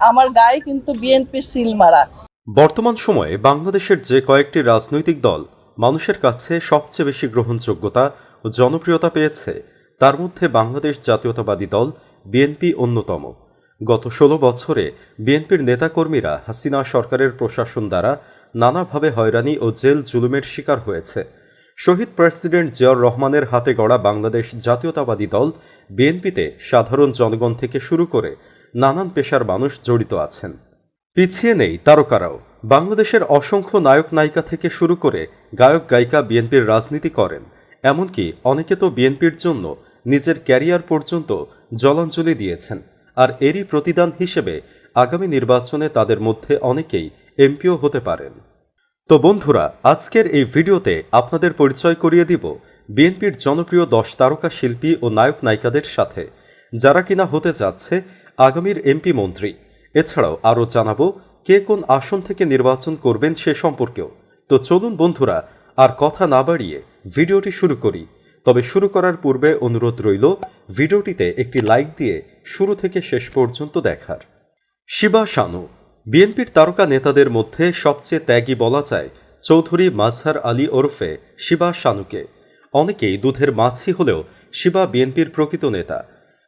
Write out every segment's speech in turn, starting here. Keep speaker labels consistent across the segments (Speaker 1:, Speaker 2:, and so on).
Speaker 1: আমার গায়ে কিন্তু বিএনপি সিল মারা।
Speaker 2: বর্তমান সময়ে বাংলাদেশের যে কয়েকটি রাজনৈতিক দল মানুষের কাছে সবচেয়ে বেশি গ্রহণযোগ্যতা ও জনপ্রিয়তা পেয়েছে, তার মধ্যে বাংলাদেশ জাতীয়তাবাদী দল বিএনপি অন্যতম। গত ষোলো বছরে বিএনপির নেতাকর্মীরা হাসিনা সরকারের প্রশাসন দ্বারা নানাভাবে হয়রানি ও জেল জুলুমের শিকার হয়েছে। শহীদ প্রেসিডেন্ট জিয়াউর রহমানের হাতে গড়া বাংলাদেশ জাতীয়তাবাদী দল বিএনপিতে সাধারণ জনগণ থেকে শুরু করে নানান পেশার মানুষ জড়িত আছেন। পিছিয়ে নেই তারকারাও। বাংলাদেশের অসংখ্য নায়ক নায়িকা থেকে শুরু করে গায়ক গায়িকা বিএনপির রাজনীতি করেন। এমনকি অনেকে তো বিএনপির জন্য নিজের ক্যারিয়ার পর্যন্ত জলাঞ্জলি দিয়েছেন। আর এরই প্রতিদান হিসেবে আগামী নির্বাচনে তাদের মধ্যে অনেকেই এমপিও হতে পারেন। তো বন্ধুরা, আজকের এই ভিডিওতে আপনাদের পরিচয় করিয়ে দিব বিএনপির জনপ্রিয় দশ তারকা শিল্পী ও নায়ক নায়িকাদের সাথে। যারা কিনা হতে যাচ্ছে আগামীর এমপি মন্ত্রী। এছাড়াও আরও জানাব কে কোন আসন থেকে নির্বাচন করবেন সে সম্পর্কেও। তো চলুন বন্ধুরা, আর কথা না বাড়িয়ে ভিডিওটি শুরু করি। তবে শুরু করার পূর্বে অনুরোধ রইল, ভিডিওটিতে একটি লাইক দিয়ে শুরু থেকে শেষ পর্যন্ত দেখার। শিবা শানু, বিএনপির তারকা নেতাদের মধ্যে সবচেয়ে ত্যাগী বলা যায় চৌধুরী মাজহার আলী ওরফে শিবা শানুকে। অনেকেই দুধের মাছি হলেও শিবা বিএনপির প্রকৃত নেতা।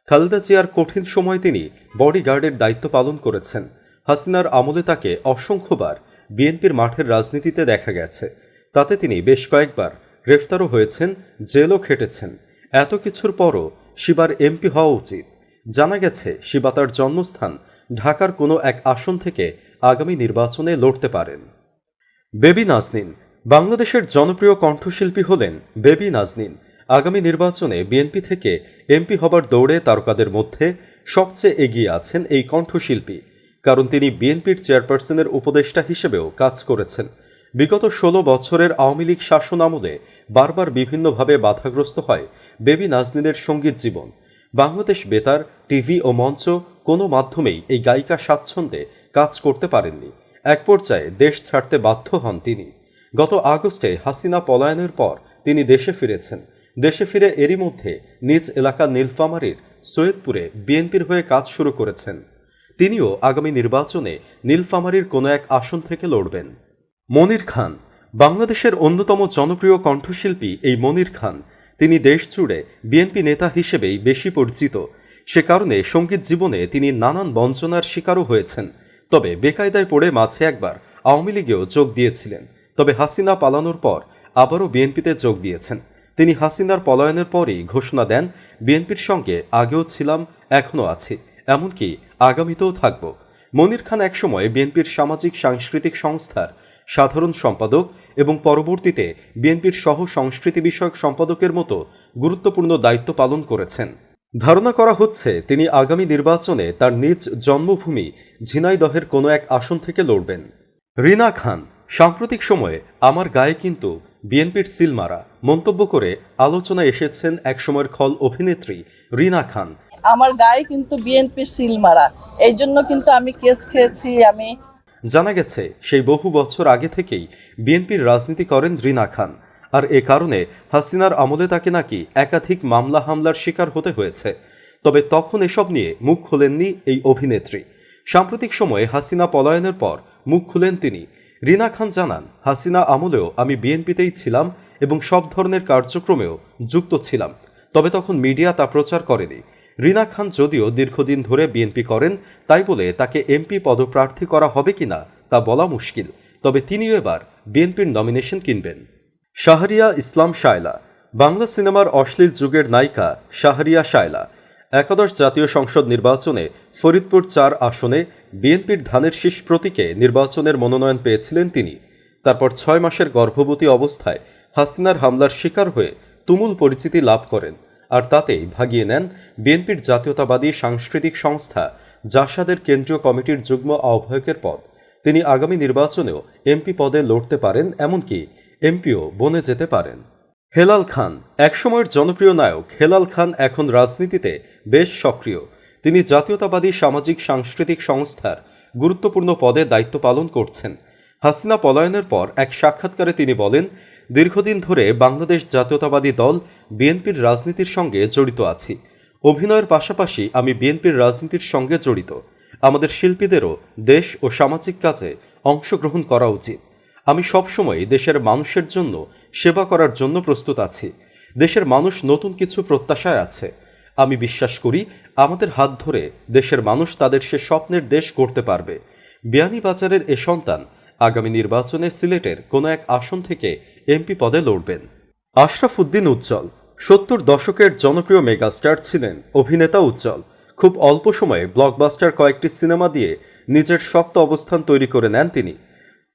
Speaker 2: খালেদা জিয়ার কঠিন সময় তিনি বডিগার্ডের দায়িত্ব পালন করেছেন। হাসিনার আমলে তাকে অসংখ্যবার বিএনপির মাঠের রাজনীতিতে দেখা গেছে। তাতে তিনি বেশ কয়েকবার গ্রেফতারও হয়েছেন, জেলও খেটেছেন। এত কিছুর পরও শিবার এমপি হওয়া উচিত। জানা গেছে, শিবা তার জন্মস্থান ঢাকার কোনো এক আসন থেকে আগামী নির্বাচনে লড়তে পারেন। বেবি নাজনীন। বাংলাদেশের জনপ্রিয় কণ্ঠশিল্পী হলেন বেবি নাজনীন। আগামী নির্বাচনে বিএনপি থেকে এমপি হবার দৌড়ে তারকাদের মধ্যে সবচেয়ে এগিয়ে আছেন এই কণ্ঠশিল্পী, কারণ তিনি বিএনপির চেয়ারপারসনের উপদেষ্টা হিসেবেও কাজ করেছেন। বিগত ষোলো বছরের আওয়ামী লীগ শাসন আমলে বারবার বিভিন্নভাবে বাধাগ্রস্ত হয় বেবি নাজনীদের সংগীত জীবন। বাংলাদেশ বেতার, টিভি ও মঞ্চ কোনো মাধ্যমেই এই গায়িকা স্বাচ্ছন্দ্যে কাজ করতে পারেননি। এক পর্যায়ে দেশ ছাড়তে বাধ্য হন তিনি। গত আগস্টে হাসিনা পলায়নের পর তিনি দেশে ফিরেছেন। দেশে ফিরে এরই মধ্যে নিজ এলাকা নীলফামারীর সৈয়দপুরে বিএনপির হয়ে কাজ শুরু করেছেন। তিনিও আগামী নির্বাচনে নীলফামারীর কোনো এক আসন থেকে লড়বেন। মনির খান, বাংলাদেশের অন্যতম জনপ্রিয় কণ্ঠশিল্পী এই মনির খান, তিনি দেশ জুড়ে বিএনপি নেতা হিসেবেই বেশি পরিচিত। সে কারণে সংগীত জীবনে তিনি নানান বঞ্চনার শিকারও হয়েছেন। তবে বেকায়দায় পড়ে মাঝে একবার আওয়ামী লীগেও যোগ দিয়েছিলেন। তবে হাসিনা পালানোর পর আবারও বিএনপিতে যোগ দিয়েছেন। তিনি হাসিনার পলায়নের পরেই ঘোষণা দেন, বিএনপির সঙ্গে আগেও ছিলাম, এখনও আছি। এমনকি আগামীতেও থাকব। মনির খান একসময় বিএনপির সামাজিক সাংস্কৃতিক সংস্থার সাধারণ সম্পাদক এবং পরবর্তীতে বিএনপির সহ সংস্কৃতি বিষয়ক সম্পাদকের মতো গুরুত্বপূর্ণ দায়িত্ব পালন করেছেন। ধারণা করা হচ্ছে, তিনি আগামী নির্বাচনে তার নিজ জন্মভূমি ঝিনাইদহের কোনো এক আসন থেকে লড়বেন। রিনা খান, সাম্প্রতিক সময়ে আমার গায়ে কিন্তু বিএনপির সিল মারা মন্তব্য করে আলোচনায় এসেছেন একসময়ের খল অভিনেত্রী রিনা খান।
Speaker 1: আমার গায়ে কিন্তু বিএনপি সিল মারা। এই জন্য কিন্তু আমি কেস খেয়েছি আমি
Speaker 2: জানা গেছে সেই বহু বছর আগে থেকেই বিএনপির রাজনীতি করেন রিনা খান। আর এ কারণে হাসিনার আমলে তাকে নাকি একাধিক মামলা হামলার শিকার হতে হয়েছে। তবে তখন এসব নিয়ে মুখ খোলেননি এই অভিনেত্রী। সাম্প্রতিক সময়ে হাসিনা পলায়নের পর মুখ খুলেন তিনি। রিনা খান জানান হাসিনা আমলেও আমি বিএনপিতেই ছিলাম এবং সব ধরনের কার্যক্রমেও যুক্ত ছিলাম। তবে তখন মিডিয়া তা প্রচার করেনি। রিনা খান যদিও দীর্ঘদিন ধরে বিএনপি করেন, তাই বলে তাকে এমপি পদপ্রার্থী করা হবে কিনা তা বলা মুশকিল। তবে তিনিও এবার বিএনপির নমিনেশন কিনবেন। শাহরিয়া ইসলাম শায়লা, বাংলা সিনেমার অশ্লীল যুগের নায়িকা শাহরিয়া শায়লা, একাদশ জাতীয় সংসদ নির্বাচনে ফরিদপুর চার আসনে বিএনপির ধানের শীষ প্রতীকে নির্বাচনের মনোনয়ন পেয়েছিলেন তিনি। তারপর ছয় মাসের গর্ভবতী অবস্থায় হাসিনার হামলার শিকার হয়ে তুমুল পরিচিতি লাভ করেন আর তাতেই ভাগিয়ে নেন বিএনপির জাতীয়তাবাদী সাংস্কৃতিক সংস্থা জাসাদের কেন্দ্রীয় কমিটির যুগ্ম আহ্বায়কের পদ। তিনি আগামী নির্বাচনেও এমপি পদে লড়তে পারেন, এমনকি এমপিও বনে যেতে পারেন। হেলাল খান, একসময়ের জনপ্রিয় নায়ক। হেলাল খান এখন রাজনীতিতে বেশ সক্রিয়। তিনি জাতীয়তাবাদী সামাজিক সাংস্কৃতিক সংস্থার গুরুত্বপূর্ণ পদে দায়িত্ব পালন করছেন। হাসিনা পলায়নের পর এক সাক্ষাৎকারে তিনি বলেন দীর্ঘদিন ধরে বাংলাদেশ জাতীয়তাবাদী দল বিএনপির রাজনীতির সঙ্গে জড়িত আছি। অভিনয়ের পাশাপাশি আমি বিএনপির রাজনীতির সঙ্গে জড়িত। আমাদের শিল্পীদেরও দেশ ও সামাজিক কাজে অংশগ্রহণ করা উচিত। আমি সবসময় দেশের মানুষের জন্য সেবা করার জন্য প্রস্তুত আছি। দেশের মানুষ নতুন কিছু প্রত্যাশায় আছে। আমি বিশ্বাস করি, আমাদের হাত ধরে দেশের মানুষ তাদের সে স্বপ্নের দেশ করতে পারবে। বিয়ানীবাজারের এ সন্তান আগামী নির্বাচনে সিলেটের কোনো এক আসন থেকে এমপি পদে লড়বেন। আশরাফ উদ্দিন উজ্জ্বল, সত্তর দশকের জনপ্রিয় মেগাস্টার ছিলেন অভিনেতা উজ্জ্বল। খুব অল্প সময়ে ব্লকবাস্টার কয়েকটি সিনেমা দিয়ে নিজের শক্ত অবস্থান তৈরি করে নেন তিনি।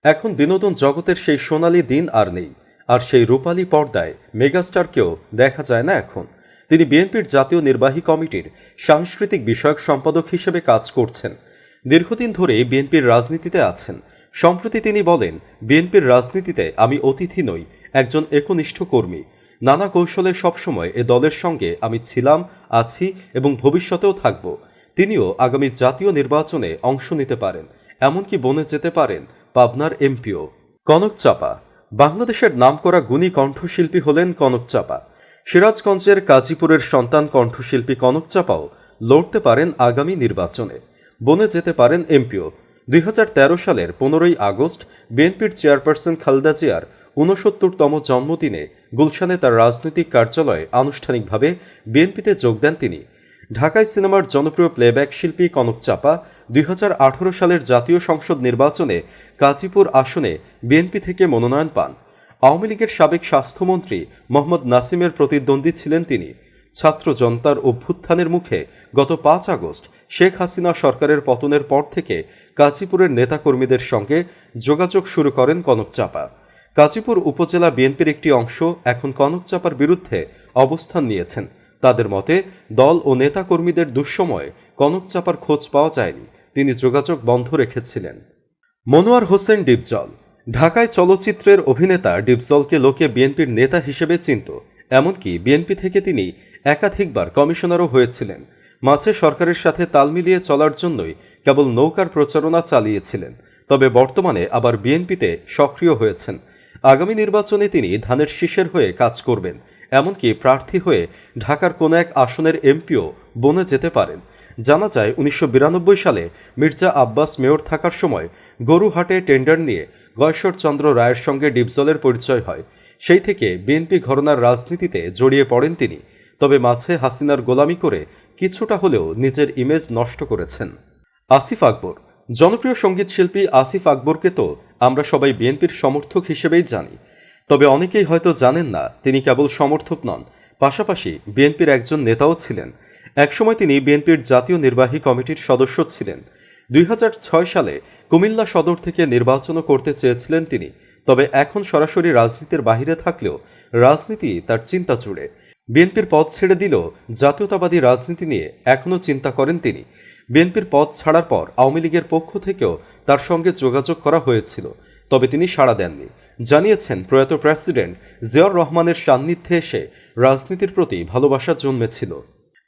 Speaker 2: এখন বিনোদন জগতের সেই সোনালি দিন আর নেই, আর সেই রূপালী পর্দায় মেগাস্টারকেও দেখা যায় না এখন। তিনি বিএনপির জাতীয় নির্বাহী কমিটির সাংস্কৃতিক বিষয়ক সম্পাদক হিসেবে কাজ করছেন। দীর্ঘদিন ধরেই বিএনপির রাজনীতিতে আছেন। সম্প্রতি তিনি বলেন, বিএনপির রাজনীতিতে আমি অতিথি নই, একজন একনিষ্ঠ কর্মী। নানা কৌশলে সবসময় এ দলের সঙ্গে আমি ছিলাম, আছি এবং ভবিষ্যতেও থাকব। তিনিও আগামী জাতীয় নির্বাচনে অংশ নিতে পারেন। এমনকি বনে যেতে পারেন, পাবনার এমপিও। কনক চাপা। বাংলাদেশের নামকরা গুণী কণ্ঠশিল্পী হলেন কনক চাপা। সিরাজগঞ্জের কাজীপুরের সন্তান কণ্ঠশিল্পী কনক চাপাও লড়তে পারেন আগামী নির্বাচনে। বনে যেতে পারেন এমপিও। দুই হাজার তেরো সালের পনেরোই আগস্ট বিএনপির চেয়ারপারসন খালেদা জিয়ার ঊনসত্তরতম জন্মদিনে গুলশানে তার রাজনৈতিক কার্যালয়ে আনুষ্ঠানিকভাবে বিএনপিতে যোগ দেন তিনি। ঢাকায় সিনেমার জনপ্রিয় প্লেব্যাক শিল্পী কনক চাপা দুই হাজার আঠারো সালের জাতীয় সংসদ নির্বাচনে কাজীপুর আসনে বিএনপি থেকে মনোনয়ন পান। আওয়ামী লীগের সাবেক স্বাস্থ্যমন্ত্রী মোহাম্মদ নাসিমের প্রতিদ্বন্দ্বী ছিলেন তিনি। ছাত্র জনতার অভ্যুত্থানের মুখে গত পাঁচ আগস্ট শেখ হাসিনা সরকারের পতনের পর থেকে কাজীপুরের নেতাকর্মীদের সঙ্গে যোগাযোগ শুরু করেন কনক চাপা। কাজীপুর উপজেলা বিএনপির একটি অংশ এখন কনক চাপার বিরুদ্ধে অবস্থান নিয়েছেন। তাদের মতে, দল ও নেতাকর্মীদের দুঃসময়ে কনক চাপার খোঁজ পাওয়া যায়নি। তিনি যোগাযোগ বন্ধ রেখেছিলেন। মনোয়ার হোসেন ডিপজল। ঢাকায় চলচ্চিত্রের অভিনেতা ডিপজলকে লোকে বিএনপির নেতা হিসেবে চিনত। এমনকি বিএনপি থেকে তিনি একাধিকবার কমিশনারও হয়েছিলেন। মাঝে সরকারের সাথে তাল মিলিয়ে চলার জন্যই কেবল নৌকার প্রচারণা চালিয়েছিলেন, তবে বর্তমানে আবার বিএনপিতে সক্রিয় হয়েছেন। আগামী নির্বাচনে তিনি ধানের শীষের হয়ে কাজ করবেন, এমনকি প্রার্থী হয়ে ঢাকার কোনো এক আসনের এমপিও বনে যেতে পারেন। জানা যায়, উনিশশো বিরানব্বই সালে মির্জা আব্বাস মেয়র থাকার সময় গরুহাটে টেন্ডার নিয়ে গয়েশ্বরচন্দ্র রায়ের সঙ্গে ডিপজলের পরিচয় হয়। সেই থেকে বিএনপি ঘরনার রাজনীতিতে জড়িয়ে পড়েন তিনি। তবে মাঝে হাসিনার গোলামি করে কিছুটা হলেও নিজের ইমেজ নষ্ট করেছেন। আসিফ আকবর, জনপ্রিয় সংগীত শিল্পী আসিফ আকবরকে তো আমরা সবাই বিএনপির সমর্থক হিসেবেই জানি। তবে অনেকেই হয়তো জানেন না, তিনি কেবল সমর্থক নন, পাশাপাশি বিএনপির একজন নেতাও ছিলেন। একসময় তিনি বিএনপির জাতীয় নির্বাহী কমিটির সদস্য ছিলেন। দুই হাজার ছয় সালে কুমিল্লা সদর থেকে নির্বাচনও করতে চেয়েছিলেন তিনি, তবে এখন সরাসরি রাজনীতির বাহিরে থাকলেও রাজনীতি তার চিন্তা জুড়ে বিএনপির পদ ছেড়ে দিলেও জাতীয়তাবাদী রাজনীতি নিয়ে, এখনও চিন্তা করেন তিনি। বিএনপির পদ ছাড়ার পর আওয়ামী লীগের পক্ষ থেকেও তার সঙ্গে যোগাযোগ করা হয়েছিল, তবে তিনি সাড়া দেননি। জানিয়েছেন প্রয়াত প্রেসিডেন্ট জিয়াউর রহমানের সান্নিধ্যে এসে রাজনীতির প্রতি ভালোবাসা জন্মেছিল।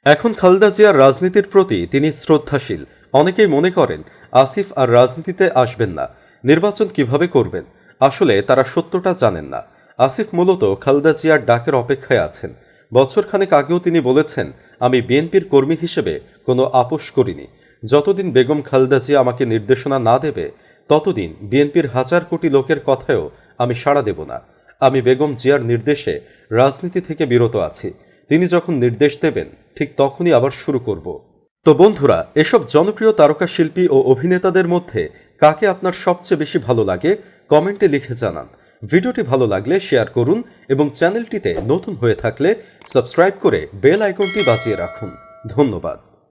Speaker 2: এখন খালেদা জিয়ার রাজনীতির প্রতি তিনি শ্রদ্ধাশীল। অনেকেই মনে করেন, আসিফ আর রাজনীতিতে আসবেন না। নির্বাচন কীভাবে করবেন? আসলে তারা সত্যটা জানেন না। আসিফ মূলত খালেদা জিয়ার ডাকের অপেক্ষায় আছেন। বছরখানেক আগেও তিনি বলেছেন, আমি বিএনপির কর্মী হিসেবে কোনো আপোষ করিনি। যতদিন বেগম খালেদা জিয়া আমাকে নির্দেশনা না দেবে, ততদিন বিএনপির হাজার কোটি লোকের কথায়ও আমি সাড়া দেব না। আমি বেগম জিয়ার নির্দেশে রাজনীতি থেকে বিরত আছি। তিনি যখন নির্দেশ দেবেন, ঠিক তখনই আবার শুরু করব। তো বন্ধুরা, এসব জনপ্রিয় তারকা শিল্পী ও অভিনেতাদের মধ্যে কাকে আপনার সবচেয়ে বেশি ভালো লাগে? কমেন্টে লিখে জানান। ভিডিওটি ভালো লাগলে শেয়ার করুন এবং চ্যানেলটিতে নতুন হয়ে থাকলে সাবস্ক্রাইব করে বেল আইকনটি বাজিয়ে রাখুন। ধন্যবাদ।